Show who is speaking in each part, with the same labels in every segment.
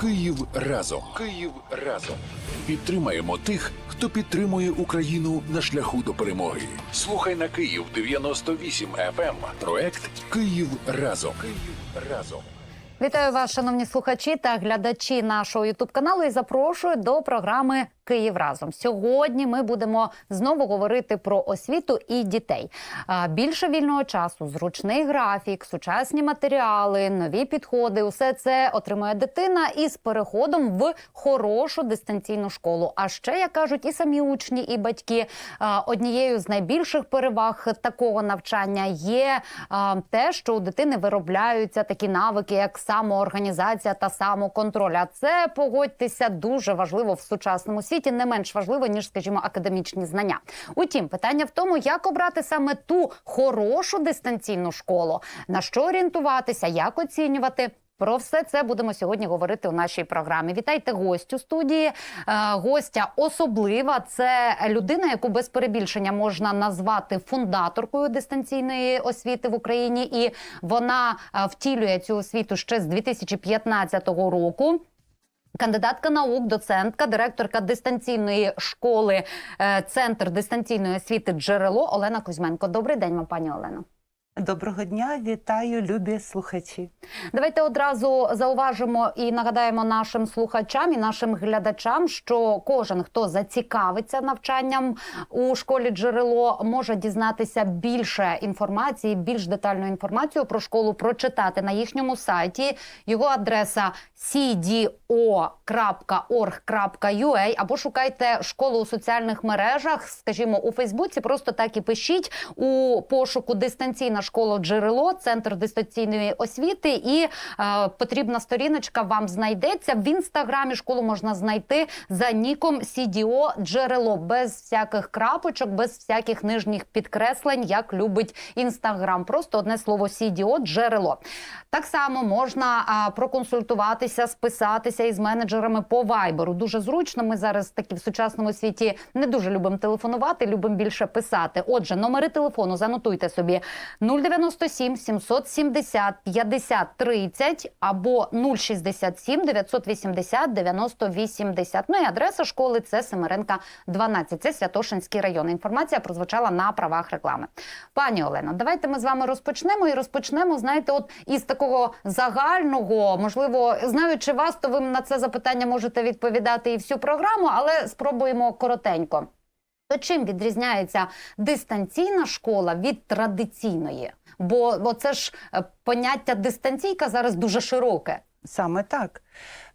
Speaker 1: Київ разом. Київ разом. Підтримаємо тих, хто підтримує Україну на шляху до перемоги. Слухай на Київ 98 FM. Проект Київ разом. Київ разом.
Speaker 2: Вітаю вас, шановні слухачі та глядачі нашого ютуб каналу. І запрошую до програми Київ разом. Сьогодні ми будемо знову говорити про освіту і дітей. Більше вільного часу, зручний графік, сучасні матеріали, нові підходи. Усе це отримує дитина із переходом в хорошу дистанційну школу. А ще як кажуть, і самі учні, і батьки однією з найбільших переваг такого навчання є те, що у дитини виробляються такі навики, як самоорганізація та самоконтроль. А це погодьтеся дуже важливо в сучасному світі, не менш важливо ніж, скажімо, академічні знання. Утім, питання в тому, як обрати саме ту хорошу дистанційну школу, на що орієнтуватися, як оцінювати. Про все це будемо сьогодні говорити у нашій програмі. Вітайте гостю студії. Е, гостя особлива. Це людина, яку без перебільшення можна назвати фундаторкою дистанційної освіти в Україні, і вона е, втілює цю освіту ще з 2015 року. Кандидатка наук, доцентка, директорка дистанційної школи, е, центр дистанційної освіти Джерело Олена Кузьменко. Добрий день, вам, пані Олено.
Speaker 3: Доброго дня, вітаю, любі слухачі.
Speaker 2: Давайте одразу зауважимо і нагадаємо нашим слухачам і нашим глядачам, що кожен, хто зацікавиться навчанням у школі джерело, може дізнатися більше інформації, більш детальну інформацію про школу прочитати на їхньому сайті. Його адреса cdo.org.ua або шукайте школу у соціальних мережах, скажімо, у Фейсбуці. Просто так і пишіть у пошуку дистанційна школа джерело, центр дистанційної освіти, і е, потрібна сторіночка вам знайдеться. В інстаграмі школу можна знайти за ніком CDO джерело без всяких крапочок, без всяких нижніх підкреслень, як любить інстаграм. Просто одне слово CDO джерело. Так само можна а, проконсультуватися, списатися із менеджерами по вайберу. Дуже зручно. Ми зараз такі в сучасному світі не дуже любимо телефонувати, любимо більше писати. Отже, номери телефону занотуйте собі 097 770 50 30 або 067 980 90 80. Ну і адреса школи це Семеренка 12. Це Святошинський район. Інформація прозвучала на правах реклами. Пані Олено, давайте ми з вами розпочнемо і розпочнемо. Знаєте, от із такого загального, можливо, знаючи вас, то ви на це запитання можете відповідати і всю програму, але спробуємо коротенько. То чим відрізняється дистанційна школа від традиційної? Бо, це ж е, поняття дистанційка зараз дуже широке.
Speaker 3: Саме так.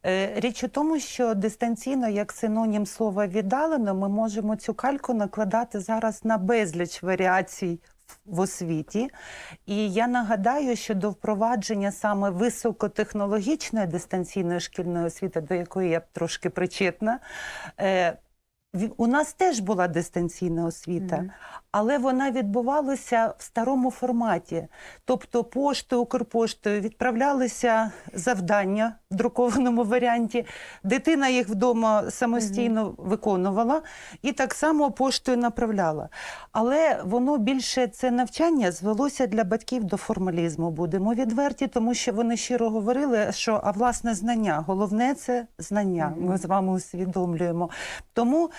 Speaker 3: Е, Річ у тому, що дистанційно, як синонім слова віддалено, ми можемо цю кальку накладати зараз на безліч варіацій в- освіті. І я нагадаю, що до впровадження саме високотехнологічної дистанційної шкільної освіти, до якої я трошки причетна, е, у нас теж була дистанційна освіта, але вона відбувалася в старому форматі. Тобто поштою, Укрпоштою відправлялися завдання в друкованому варіанті. Дитина їх вдома самостійно виконувала і так само поштою направляла. Але воно більше це навчання звелося для батьків до формалізму. Будемо відверті, тому що вони щиро говорили, що а власне знання, головне це знання. Ми з вами усвідомлюємо. Тому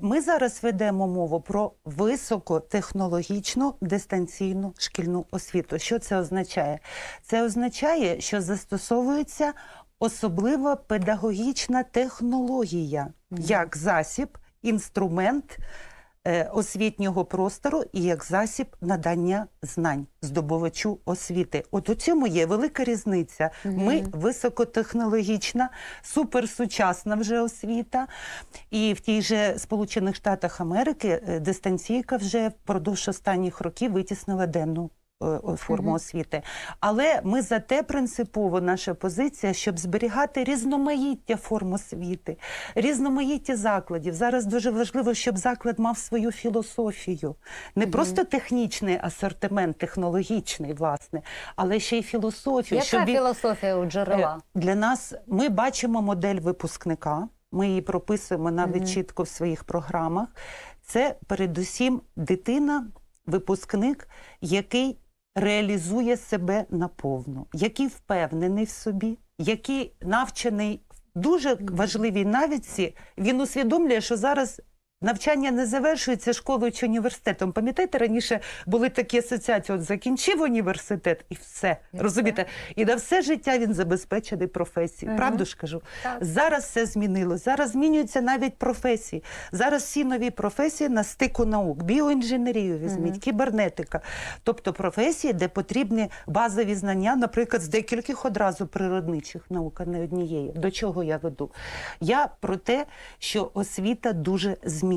Speaker 3: ми зараз ведемо мову про високотехнологічну дистанційну шкільну освіту. Що це означає? Це означає, що застосовується особлива педагогічна технологія як засіб, інструмент. Е, Освітнього простору і як засіб надання знань здобувачу освіти. От у цьому є велика різниця. Ми високотехнологічна, суперсучасна вже освіта. І в тій же Сполучених Штатах Америки е, дистанційка вже впродовж останніх років витіснила денну форму
Speaker 2: Мгм.
Speaker 3: освіти. Але ми за те принципово наша позиція, щоб зберігати різноманіття форм освіти, різноманіття закладів. Зараз дуже важливо, щоб заклад мав свою філософію, не просто технічний асортимент, технологічний, власне, але ще й філософію.
Speaker 2: Яка
Speaker 3: щоб
Speaker 2: філософія у джерела?
Speaker 3: Е, Для нас ми бачимо модель випускника. Ми її прописуємо навіть
Speaker 2: Мгм.
Speaker 3: чітко в своїх програмах. Це передусім дитина, випускник, який реалізує себе наповну, який впевнений в собі, який навчений дуже важливій навідці. Він усвідомлює, що зараз. Навчання не завершується школою чи університетом. Пам'ятаєте, раніше були такі асоціації: от закінчив університет і все. Розумієте? І на все життя він забезпечений професією.
Speaker 2: Мгм.
Speaker 3: Правду ж кажу?
Speaker 2: Так.
Speaker 3: Зараз все змінилось. Зараз змінюються навіть професії. Зараз всі нові професії на стику наук. Біоінженерію візьміть,
Speaker 2: Мгм.
Speaker 3: кібернетика. Тобто професії, де потрібні базові знання, наприклад, з декількох одразу природничих наук, а не однієї. До чого я веду? Я про те, що освіта дуже змінюється.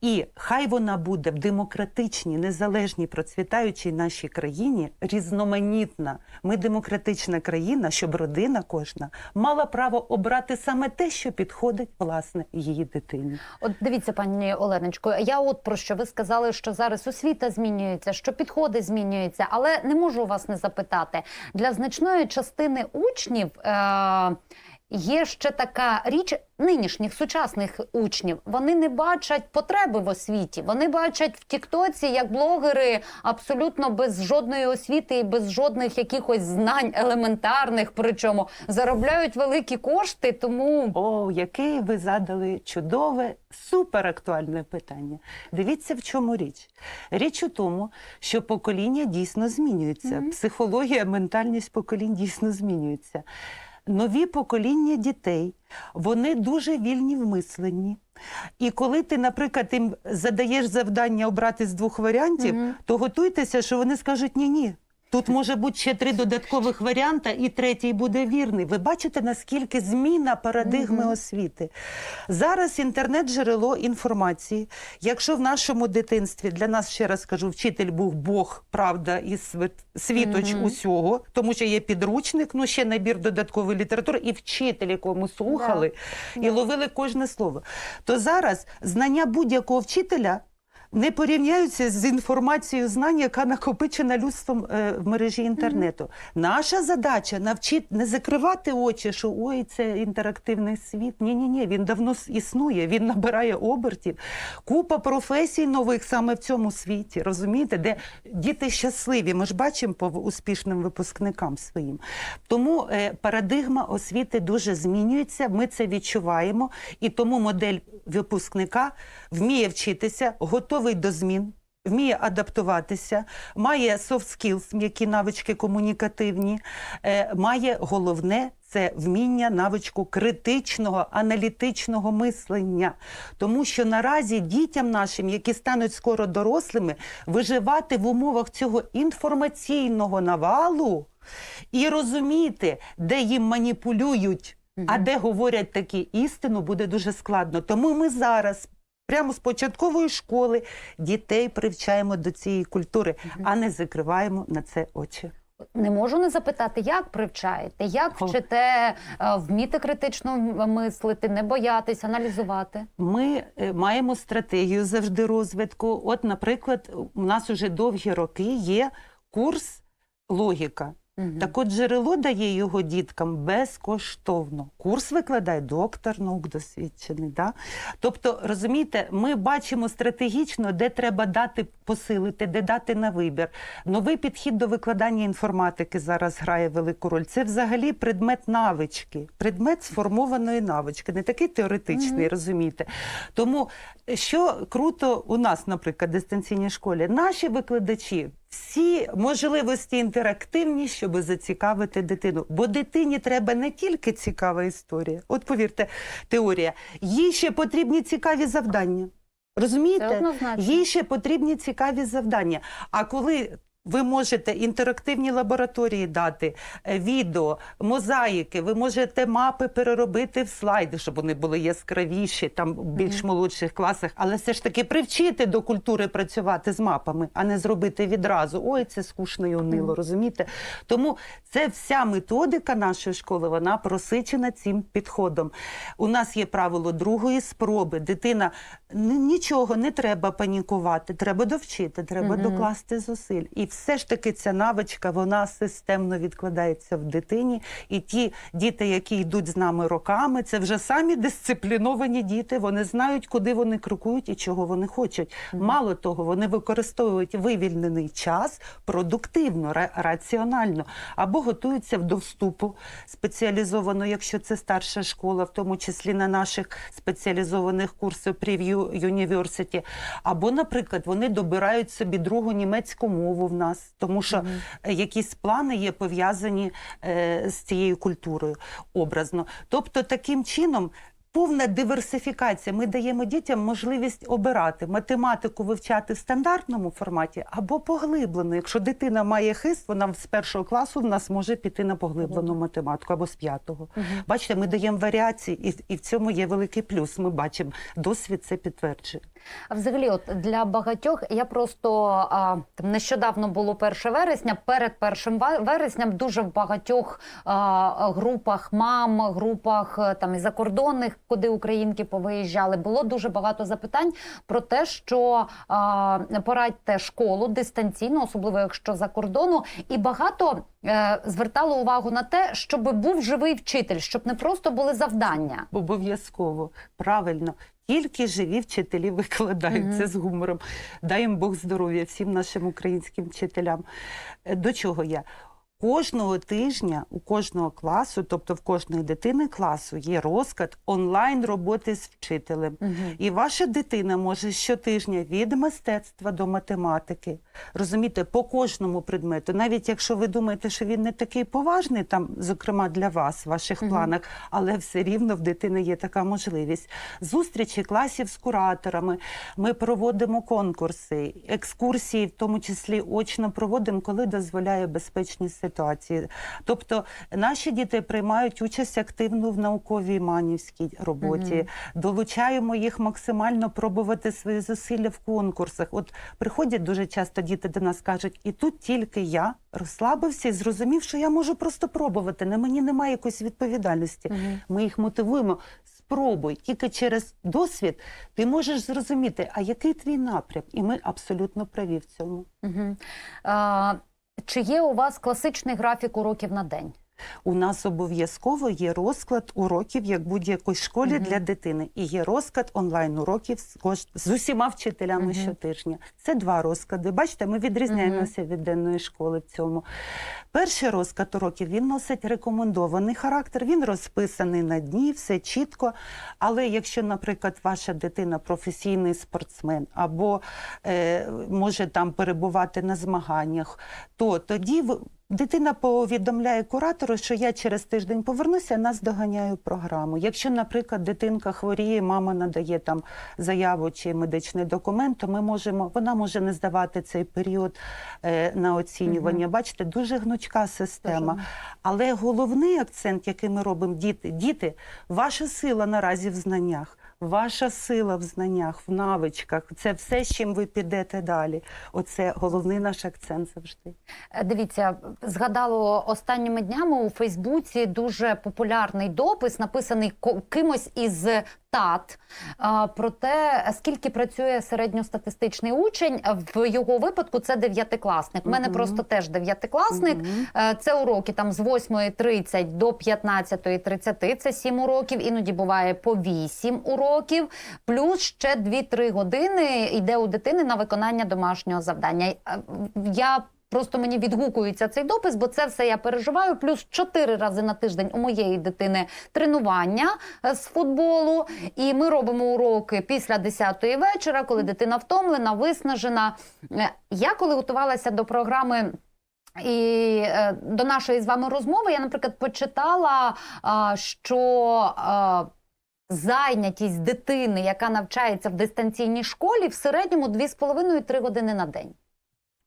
Speaker 3: І хай вона буде в демократичній, незалежній, процвітаючій нашій країні різноманітна. Ми демократична країна, щоб родина кожна мала право обрати саме те, що підходить власне її дитині.
Speaker 2: От дивіться, пані Оленочко, я от про що ви сказали, що зараз освіта змінюється, що підходи змінюються, але не можу вас не запитати. Для значної частини учнів е- є ще така річ нинішніх сучасних учнів. Вони не бачать потреби в освіті. Вони бачать в Тіктоці як блогери абсолютно без жодної освіти і без жодних якихось знань елементарних. Причому заробляють великі кошти, тому
Speaker 3: О, яке ви задали чудове, суперактуальне питання. Дивіться, в чому річ. Річ у тому, що покоління дійсно змінюється.
Speaker 2: Мгм.
Speaker 3: Психологія, ментальність поколінь дійсно змінюється. Нові покоління дітей, вони дуже вільні в мисленні. І коли ти, наприклад, їм задаєш завдання обрати з двох варіантів,
Speaker 2: Мгм.
Speaker 3: то готуйтеся, що вони скажуть ні-ні. Тут може бути ще три додаткових варіанти, і третій буде вірний. Ви бачите, наскільки зміна парадигми
Speaker 2: Мгм.
Speaker 3: освіти. Зараз інтернет джерело інформації. Якщо в нашому дитинстві для нас ще раз кажу, вчитель був Бог, правда і світ- світоч
Speaker 2: Мгм.
Speaker 3: усього, тому що є підручник, ну ще набір додаткової літератури, і вчитель, якого ми слухали і
Speaker 2: Да.
Speaker 3: ловили кожне слово. То зараз знання будь-якого вчителя. Не порівняються з інформацією знань, яка накопичена людством е, в мережі інтернету. Наша задача навчити не закривати очі, що ой, це інтерактивний світ. Ні, ні, ні, він давно існує, він набирає обертів. Купа професій нових саме в цьому світі, розумієте, де діти щасливі. Ми ж бачимо по успішним випускникам своїм. Тому е, парадигма освіти дуже змінюється. Ми це відчуваємо, і тому модель випускника вміє вчитися, готовий до змін. Вміє адаптуватися, має soft skills, м'які навички комунікативні, е, має головне це вміння навичку критичного аналітичного мислення. Тому що наразі дітям нашим, які стануть скоро дорослими, виживати в умовах цього інформаційного навалу і розуміти, де їм маніпулюють, а де говорять такі істину, буде дуже складно. Тому ми зараз. Прямо з початкової школи дітей привчаємо до цієї культури, а не закриваємо на це очі.
Speaker 2: Не можу не запитати, як привчаєте, як вчите е, вміти критично мислити, не боятись, аналізувати.
Speaker 3: Ми е, маємо стратегію завжди розвитку. От, наприклад, у нас уже довгі роки є курс логіка.
Speaker 2: Мгм.
Speaker 3: Так от джерело дає його діткам безкоштовно. Курс викладає доктор наук досвідчений. Да? Тобто, розумієте, ми бачимо стратегічно, де треба дати посилити, де дати на вибір. Новий підхід до викладання інформатики зараз грає велику роль. Це взагалі предмет навички, предмет сформованої навички, не такий теоретичний,
Speaker 2: Мгм.
Speaker 3: розумієте. Тому що круто у нас, наприклад, в дистанційній школі, наші викладачі. Всі можливості інтерактивні, щоб зацікавити дитину. Бо дитині треба не тільки цікава історія. От повірте, теорія. Їй ще потрібні цікаві завдання. Розумієте? Їй ще потрібні цікаві завдання. А коли ви можете інтерактивні лабораторії дати, е, відео, мозаїки, ви можете мапи переробити в слайди, щоб вони були яскравіші, там в більш молодших класах, але все ж таки привчити до культури працювати з мапами, а не зробити відразу. Ой, це скучно і унило, розумієте? Тому це вся методика нашої школи, вона просичена цим підходом. У нас є правило другої спроби. Дитина нічого не треба панікувати, треба довчити, треба докласти зусиль. І все ж таки ця навичка вона системно відкладається в дитині. І ті діти, які йдуть з нами роками, це вже самі дисципліновані діти. Вони знають, куди вони крокують і чого вони хочуть. Мало того, вони використовують вивільнений час продуктивно, ра- раціонально або готуються до вступу спеціалізовано, якщо це старша школа, в тому числі на наших спеціалізованих курсах Preview University. Або, наприклад, вони добирають собі другу німецьку мову в нас, тому що е, якісь плани є пов'язані е, з цією культурою образно. Тобто, таким чином. Повна диверсифікація. Ми даємо дітям можливість обирати математику вивчати в стандартному форматі або поглиблено. Якщо дитина має хист, вона з першого класу в нас може піти на поглиблену математику або з п'ятого. Бачите, ми даємо варіації, і, і в цьому є великий плюс. Ми бачимо, досвід це підтверджує.
Speaker 2: А взагалі, от для багатьох я просто а, там нещодавно було 1 вересня. Перед 1 ва- вересням дуже в багатьох а, групах мам, групах е, там і закордонних, куди українки повиїжджали, було дуже багато запитань про те, що а, порадьте школу дистанційно, особливо якщо за кордону, і багато е, звертало увагу на те, щоб був живий вчитель, щоб не просто були завдання.
Speaker 3: Обов'язково, правильно. Тільки живі вчителі викладають
Speaker 2: Мгм.
Speaker 3: це з гумором. Дай їм Бог здоров'я всім нашим українським вчителям. Е, До чого я? Кожного тижня у кожного класу, тобто в кожної дитини класу, є розклад онлайн роботи з вчителем. І ваша дитина може щотижня від мистецтва до математики, розумієте, по кожному предмету, навіть якщо ви думаєте, що він не такий поважний, там, зокрема для вас, в ваших
Speaker 2: Мгм.
Speaker 3: планах, але все рівно в дитини є така можливість. Зустрічі класів з кураторами. Ми проводимо конкурси, екскурсії, в тому числі очно проводимо, коли дозволяє безпечні ситуації. Тобто наші діти приймають участь активно в науковій манівській роботі.
Speaker 2: Мгм.
Speaker 3: Долучаємо їх максимально пробувати свої зусилля в конкурсах. От приходять дуже часто діти до нас кажуть, і тут тільки я розслабився і зрозумів, що я можу просто пробувати. На мені немає якоїсь відповідальності.
Speaker 2: Мгм.
Speaker 3: Ми їх мотивуємо. Спробуй, тільки через досвід ти можеш зрозуміти, а який твій напрям, і ми абсолютно праві в цьому.
Speaker 2: Угу. А, чи є у вас класичний графік уроків на день?
Speaker 3: У нас обов'язково є розклад уроків, як будь-якій школі
Speaker 2: Мгм.
Speaker 3: для дитини, і є розклад онлайн уроків з, усіма вчителями
Speaker 2: Мгм.
Speaker 3: щотижня. Це два розклади. Бачите, ми відрізняємося від денної школи в цьому. Перший розклад уроків він носить рекомендований характер. Він розписаний на дні, все чітко. Але якщо, наприклад, ваша дитина професійний спортсмен або е, може там перебувати на змаганнях, то тоді Дитина повідомляє куратору, що я через тиждень повернуся, нас доганяю програму. Якщо, наприклад, дитинка хворіє, мама надає там заяву чи медичний документ, то ми можемо, вона може не здавати цей період е, на оцінювання. Бачите, дуже гнучка система.
Speaker 2: Дуже.
Speaker 3: Але головний акцент, який ми робимо, діти, діти, ваша сила наразі в знаннях. Ваша сила в знаннях, в навичках це все, з чим ви підете далі. Оце головний наш акцент завжди.
Speaker 2: Е, Дивіться, згадало останніми днями у Фейсбуці дуже популярний допис, написаний кимось із тат про те, скільки працює середньостатистичний учень. В його випадку це дев'ятикласник. У мене просто теж дев'ятикласник. Е, Це уроки там з 8.30 до 15.30, це 7 уроків, іноді буває по 8 уроків, плюс ще 2-3 години йде у дитини на виконання домашнього завдання. Е, Я Просто мені відгукується цей допис, бо це все я переживаю. Плюс чотири рази на тиждень у моєї дитини тренування е, з футболу. І ми робимо уроки після 10-ї вечора, коли дитина втомлена, виснажена. Е, Я коли готувалася до програми. І е, до нашої з вами розмови я, наприклад, почитала, що зайнятість дитини, яка навчається в дистанційній школі, в середньому 2,5-3 години на день.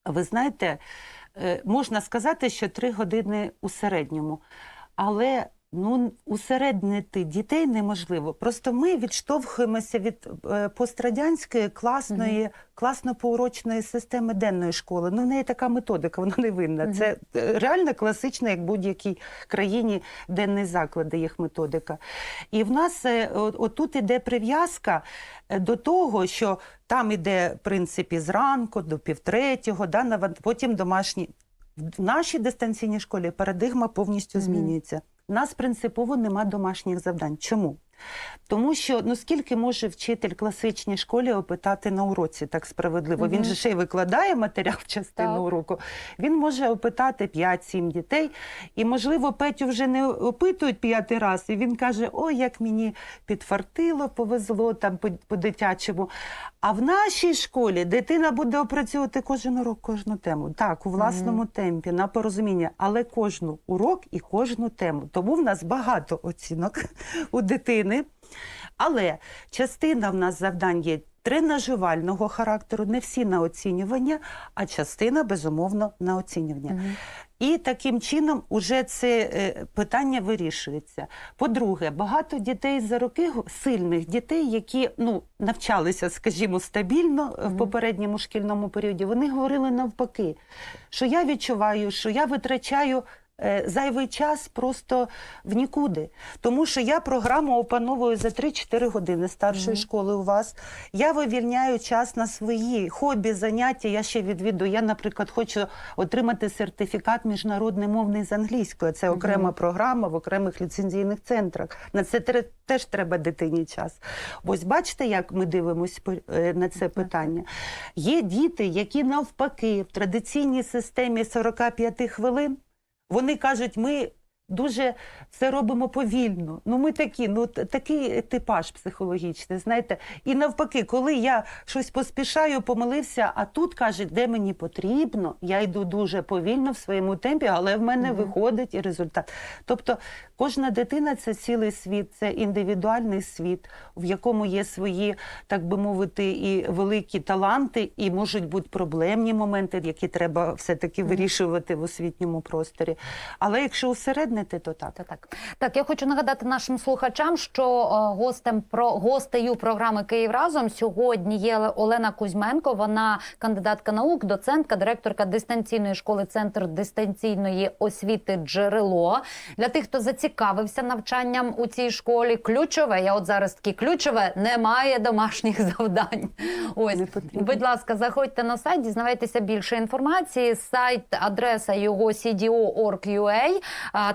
Speaker 3: Ви знаєте, е, можна сказати, що три години у середньому. Але Ну, усереднити дітей неможливо. Просто ми відштовхуємося від е, пострадянської класної, класно-поурочної системи денної школи. Ну, в неї така методика, вона не винна.
Speaker 2: Мгм.
Speaker 3: Це е, реально класична, як будь-якій країні денний заклад, де їх методика. І в нас е, отут іде прив'язка до того, що там іде, в принципі, зранку до півтретього, да, потім домашні. В нашій дистанційній школі парадигма повністю
Speaker 2: Мгм.
Speaker 3: змінюється. Нас принципово нема домашніх завдань. Чому? Тому що ну скільки може вчитель класичній школі опитати на уроці так справедливо? Він
Speaker 2: Мгм.
Speaker 3: же ще й викладає матеріал в частину
Speaker 2: Так.
Speaker 3: уроку. Він може опитати 5-7 дітей, і можливо Петю вже не опитують п'ятий раз, і він каже: Ой, як мені підфартило, повезло там по, по дитячому. А в нашій школі дитина буде опрацьовувати кожен урок, кожну тему. Так, у власному темпі, на порозуміння, але кожну урок і кожну тему. Тому в нас багато оцінок у дитини. Але частина в нас завдань є тренажувального характеру, не всі на оцінювання, а частина, безумовно, на оцінювання.
Speaker 2: Мгм.
Speaker 3: І таким чином уже це е, питання вирішується. По-друге, багато дітей за роки сильних дітей, які ну навчалися, скажімо, стабільно е, в попередньому шкільному періоді, вони говорили навпаки, що я відчуваю, що я витрачаю. Е, Зайвий час просто в нікуди. Тому що я програму опановую за 3-4 години старшої
Speaker 2: Мгм.
Speaker 3: школи у вас. Я вивільняю час на свої хобі, заняття. Я ще відвідую. Я, наприклад, хочу отримати сертифікат міжнародний мовний з англійської. Це окрема програма в окремих ліцензійних центрах. На це теж треба дитині час. Ось бачите, як ми дивимося на це питання. Є діти, які навпаки в традиційній системі 45 хвилин. Вони кажуть, ми дуже це робимо повільно. Ну, ми такі, ну такий типаж психологічний, знаєте. І навпаки, коли я щось поспішаю, помилився, а тут кажуть, де мені потрібно, я йду дуже повільно в своєму темпі, але в мене
Speaker 2: Мгм.
Speaker 3: виходить і результат. Тобто кожна дитина це цілий світ, це індивідуальний світ, в якому є свої, так би мовити, і великі таланти, і можуть бути проблемні моменти, які треба все-таки вирішувати в освітньому просторі. Але якщо усереднити, то так.
Speaker 2: Та так. Так, я хочу нагадати нашим слухачам, що е, гостем про гостею програми Київ разом сьогодні є Олена Кузьменко. Вона кандидатка наук, доцентка, директорка дистанційної школи Центр дистанційної освіти Джерело. Для тих, хто зацікавився навчанням у цій школі, ключове. Я от зараз такі ключове немає домашніх завдань. Ось, будь ласка, заходьте на сайт, дізнавайтеся більше інформації. Сайт, адреса його cdo.org.ua.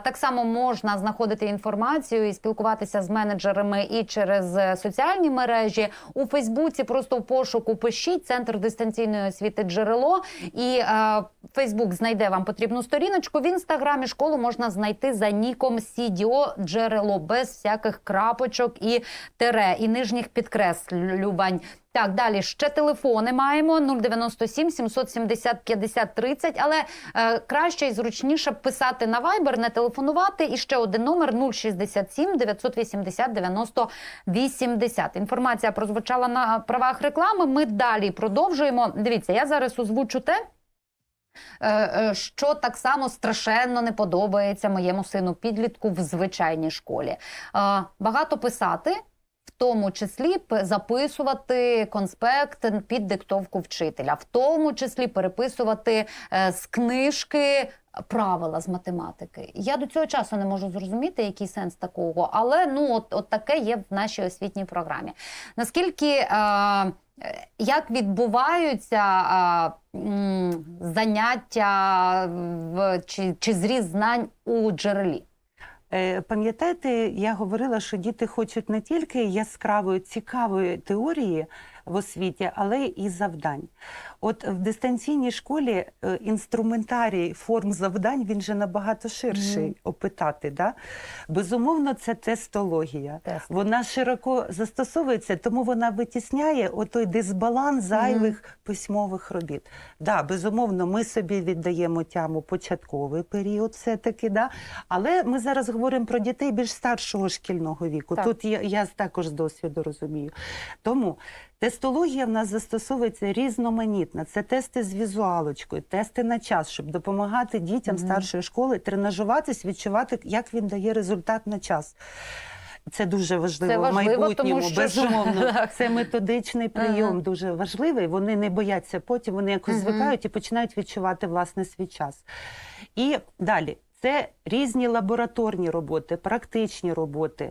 Speaker 2: Так само можна знаходити інформацію і спілкуватися з менеджерами і через е, соціальні мережі. У Фейсбуці просто в пошуку пишіть центр дистанційної освіти джерело. І е, Фейсбук знайде вам потрібну сторіночку. В інстаграмі школу можна знайти за ніком CDO джерело без всяких крапочок і тере, і нижніх підкреслювань. Так, далі ще телефони маємо 097 770 50 30, але е, краще і зручніше писати на Viber, не телефонувати. І ще один номер 067 980 90 80. Інформація прозвучала на правах реклами. Ми далі продовжуємо. Дивіться, я зараз озвучу те. е, е, Що так само страшенно не подобається моєму сину підлітку в звичайній школі. Е, Багато писати, тому числі записувати конспект під диктовку вчителя, в тому числі переписувати е, з книжки. Правила з математики. Я до цього часу не можу зрозуміти, який сенс такого, але ну от, от таке є в нашій освітній програмі. Наскільки е, як відбуваються е, заняття в, чи, чи зріз знань у джерелі?
Speaker 3: Е, Пам'ятаєте, я говорила, що діти хочуть не тільки яскравої, цікавої теорії в освіті, але і завдань. От в дистанційній школі е, інструментарій форм завдань він же набагато ширший
Speaker 2: Мгм.
Speaker 3: опитати. Да? Безумовно, це тестологія.
Speaker 2: Тест.
Speaker 3: Вона широко застосовується, тому вона витісняє отой дисбаланс зайвих письмових робіт. Да, безумовно, ми собі віддаємо тяму початковий період, все-таки, да? але ми зараз говоримо про дітей більш старшого шкільного віку.
Speaker 2: Так.
Speaker 3: Тут я, я також з досвіду розумію. Тому Тестологія в нас застосовується різноманітна. Це тести з візуалочкою, тести на час, щоб допомагати дітям старшої школи тренажуватись, відчувати, як він дає результат на час. Це дуже важливо,
Speaker 2: Це важливо,
Speaker 3: в майбутньому.
Speaker 2: тому що
Speaker 3: Безумовно, це методичний прийом
Speaker 2: Ага.
Speaker 3: дуже важливий. Вони не бояться потім, вони якось
Speaker 2: Мгм.
Speaker 3: звикають і починають відчувати власне свій час. І далі. Це різні лабораторні роботи, практичні роботи.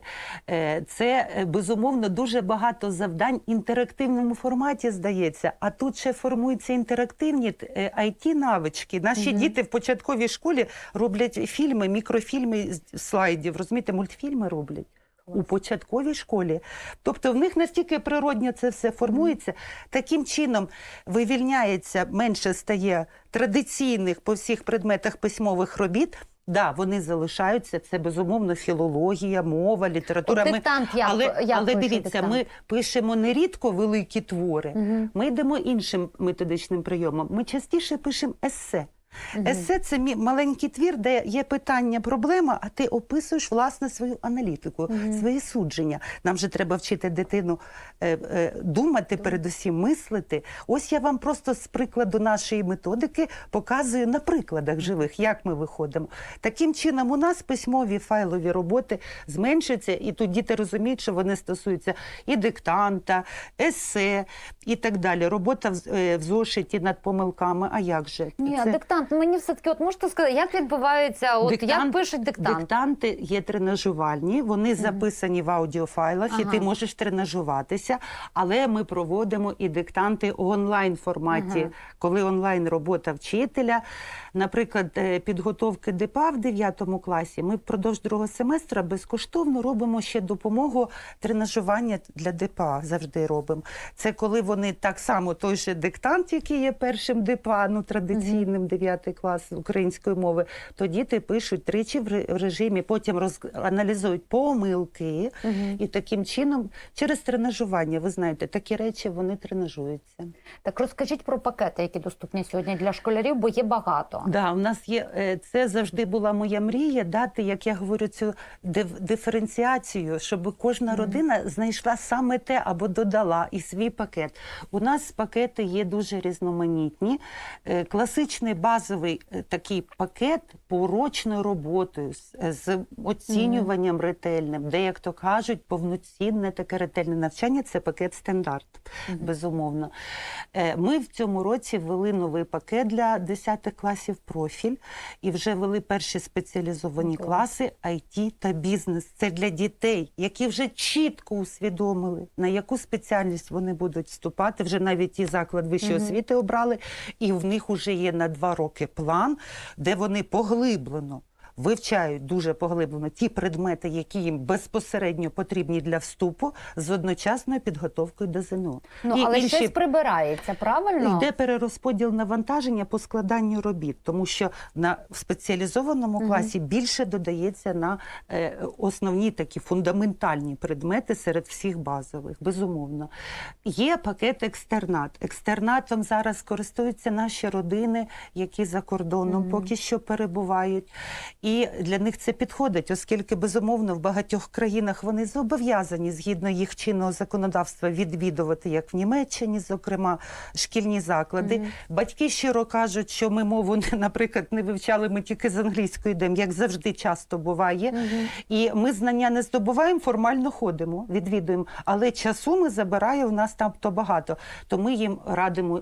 Speaker 3: Е, Це е, безумовно дуже багато завдань в інтерактивному форматі здається. А тут ще формуються інтерактивні it навички. Наші
Speaker 2: Мгм.
Speaker 3: діти в початковій школі роблять фільми, мікрофільми з слайдів. Розумієте, мультфільми роблять. У початковій школі. Тобто в них настільки природньо це все формується, таким чином вивільняється, менше стає традиційних по всіх предметах письмових робіт. Да, вони залишаються, це безумовно філологія, мова, література.
Speaker 2: От
Speaker 3: Ми-
Speaker 2: диктант як-
Speaker 3: але
Speaker 2: як
Speaker 3: але дивіться,
Speaker 2: диктант?
Speaker 3: ми пишемо нерідко великі твори,
Speaker 2: Угу.
Speaker 3: ми йдемо іншим методичним прийомом. Ми частіше пишемо есе. Есе це маленький твір, де є питання, проблема, а ти описуєш власне свою аналітику, свої судження. Нам же треба вчити дитину е, е, думати, передусім мислити. Ось я вам просто з прикладу нашої методики показую на прикладах живих, як ми виходимо. Таким чином, у нас письмові файлові роботи зменшуються, і тут діти розуміють, що вони стосуються і диктанта, есе і так далі. Робота в, е, в зошиті над помилками. А як же?
Speaker 2: Ні,
Speaker 3: Це-
Speaker 2: диктант. Мені все таки, от можете сказати, як відбувається, от як пишуть диктант?
Speaker 3: Диктанти є тренажувальні, вони записані в аудіофайлах, і ти можеш тренажуватися. Але ми проводимо і диктанти у онлайн форматі,
Speaker 2: Ага.
Speaker 3: коли онлайн робота вчителя. Наприклад, е, підготовки ДПА в 9 класі. Ми впродовж другого семестра безкоштовно робимо ще допомогу тренажування для ДПА. Завжди робимо. Це коли вони так само той же диктант, який є першим ДПА, ну традиційним 9 клас української мови, то діти пишуть тричі в режимі, потім роз... аналізують помилки, і таким чином, через тренажування, ви знаєте, такі речі вони тренажуються.
Speaker 2: Так розкажіть про пакети, які доступні сьогодні для школярів, бо є багато.
Speaker 3: Да, у нас є е, це завжди була моя мрія дати, як я говорю, цю диф- диференціацію, щоб кожна родина знайшла саме те або додала і свій пакет. У нас пакети є дуже різноманітні. Е, Класичний базовий е, такий пакет по-урочною роботою з, е, з оцінюванням ретельним, де, як то кажуть, повноцінне таке ретельне навчання це пакет стандарт, безумовно. Е, Ми в цьому році ввели новий пакет для 10 класів профіль і вже ввели перші спеціалізовані
Speaker 2: Клас.
Speaker 3: класи IT та бізнес. Це для дітей, які вже чітко усвідомили, на яку спеціальність вони будуть вступати. Вже навіть ті заклад вищої освіти обрали, і в них вже є на два роки план, де вони поглиблено. Вивчають дуже поглиблено ті предмети, які їм безпосередньо потрібні для вступу, з одночасною підготовкою до ЗНО.
Speaker 2: Ну
Speaker 3: І
Speaker 2: але
Speaker 3: інші-
Speaker 2: щось прибирається, правильно?
Speaker 3: Йде перерозподіл навантаження по складанню робіт, тому що на в спеціалізованому
Speaker 2: Мгм.
Speaker 3: класі більше додається на е, основні такі фундаментальні предмети серед всіх базових. Безумовно, є пакет екстернат. Екстернатом зараз користуються наші родини, які за кордоном
Speaker 2: Мгм.
Speaker 3: поки що перебувають. І для них це підходить, оскільки безумовно в багатьох країнах вони зобов'язані згідно їх чинного законодавства відвідувати, як в Німеччині, зокрема, шкільні заклади.
Speaker 2: Мгм.
Speaker 3: Батьки щиро кажуть, що ми мову не, наприклад, не вивчали, ми тільки з англійської йдемо, як завжди часто буває.
Speaker 2: Мгм.
Speaker 3: І ми знання не здобуваємо, формально ходимо, відвідуємо. Але часу ми забирає в нас там то багато. То ми їм радимо.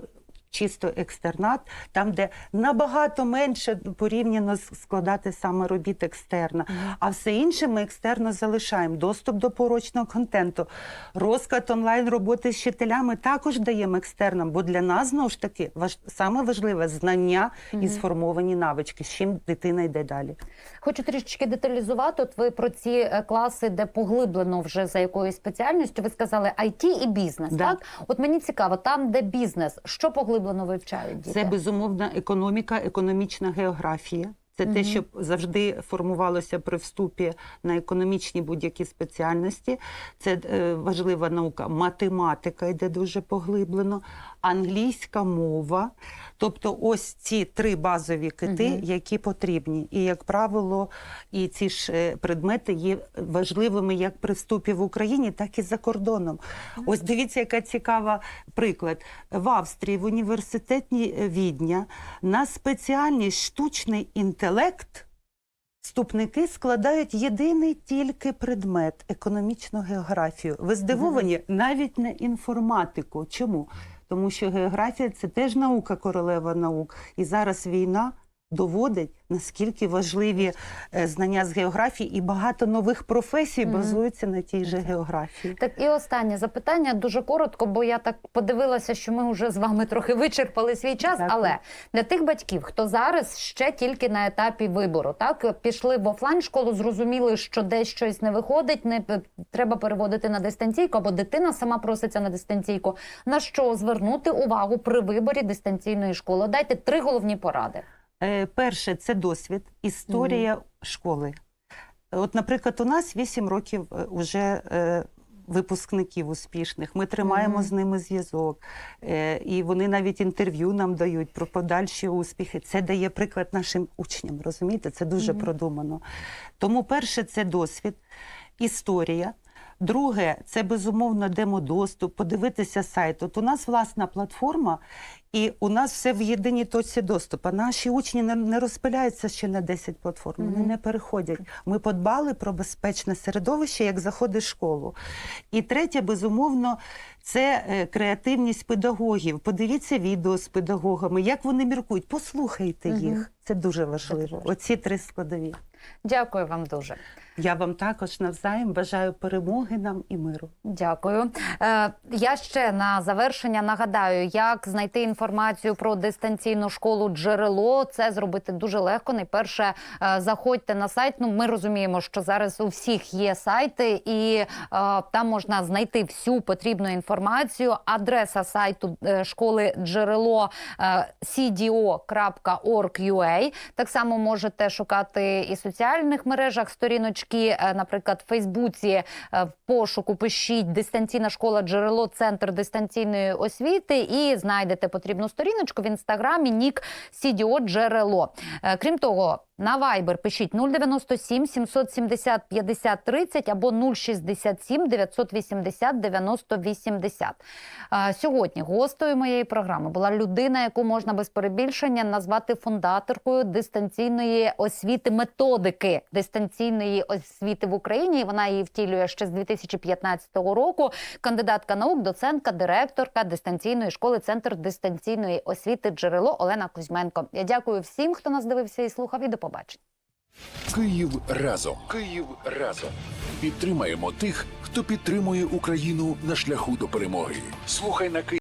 Speaker 3: Чисто екстернат, там, де набагато менше порівняно складати саме робіт екстерна. А все інше ми екстерно залишаємо. Доступ до порочного контенту, розклад онлайн роботи з вчителями також даємо екстернам, бо для нас знову ж таки важ... саме важливе знання і сформовані навички, з чим дитина йде далі.
Speaker 2: Хочу трішечки деталізувати. От ви про ці е, класи, де поглиблено вже за якоюсь спеціальністю, ви сказали IT і бізнес.
Speaker 3: Да.
Speaker 2: Так, от мені цікаво, там, де бізнес, що поглиблено вивчають діти?
Speaker 3: Це безумовна економіка, економічна географія. Це те,
Speaker 2: Мгм.
Speaker 3: що завжди формувалося при вступі на економічні будь-які спеціальності. Це е, важлива наука. Математика йде дуже поглиблено, англійська мова. Тобто, ось ці три базові кити,
Speaker 2: Мгм.
Speaker 3: які потрібні. І, як правило, і ці ж е, предмети є важливими як при вступі в Україні, так і за кордоном. Ось дивіться, яка цікава приклад. В Австрії в університеті Відня на спеціальність штучний інтелект вступники складають єдиний тільки предмет економічну географію. Ви здивовані навіть не інформатику. Чому? Тому що географія це теж наука королева наук. І зараз війна доводить, наскільки важливі е, знання з географії, і багато нових професій базуються на тій же географії.
Speaker 2: Так, і останнє запитання дуже коротко, бо я так подивилася, що ми вже з вами трохи вичерпали свій час.
Speaker 3: Дякую.
Speaker 2: Але для тих батьків, хто зараз ще тільки на етапі вибору, так пішли в офлайн школу, зрозуміли, що десь щось не виходить, не треба переводити на дистанційку, або дитина сама проситься на дистанційку. На що звернути увагу при виборі дистанційної школи? Дайте три головні поради.
Speaker 3: Е, Перше, це досвід, історія школи. От, наприклад, у нас 8 років е, уже е, випускників успішних. Ми тримаємо
Speaker 2: Мгм.
Speaker 3: з ними зв'язок. І вони навіть інтерв'ю нам дають про подальші успіхи. Це дає приклад нашим учням. Розумієте, це дуже
Speaker 2: Мгм.
Speaker 3: продумано. Тому перше це досвід, історія. Друге, це безумовно демодоступ, подивитися сайт. От у нас власна платформа, і у нас все в єдиній точці доступу. Наші учні не, розпиляються ще на 10 платформ, вони не переходять. Ми подбали про безпечне середовище, як заходить в школу. І третє, безумовно, це е, креативність педагогів. Подивіться відео з педагогами, як вони міркують. Послухайте їх. Це дуже важливо. Оці три складові.
Speaker 2: Дякую вам дуже.
Speaker 3: Я вам також навзаєм бажаю перемоги нам і миру.
Speaker 2: Дякую. Е, я ще на завершення нагадаю, як знайти інформацію про дистанційну школу джерело. Це зробити дуже легко. Найперше е, заходьте на сайт. Ну, ми розуміємо, що зараз у всіх є сайти, і е, там можна знайти всю потрібну інформацію. Адреса сайту е, школи джерело е, cdo.org.ua. Так само можете шукати і в соціальних мережах сторіночки, е, наприклад, в Фейсбуці е, в пошуку пишіть дистанційна школа джерело, центр дистанційної освіти, і знайдете потрібну сторіночку в інстаграмі Нік Сідіо джерело. Е, Крім того. На Viber пишіть 097 770 50 30 або 067 980 90 80. Е, Сьогодні гостею моєї програми була людина, яку можна без перебільшення назвати фундаторкою дистанційної освіти, методики дистанційної освіти в Україні. Вона її втілює ще з 2015 року. Кандидатка наук, доцентка, директорка дистанційної школи, центр дистанційної освіти джерело Олена Кузьменко. Я дякую всім, хто нас дивився і слухав. І до побачення.
Speaker 1: Київ разом. Київ разом. Підтримаємо тих, хто підтримує Україну на шляху до перемоги. Слухай на Київ.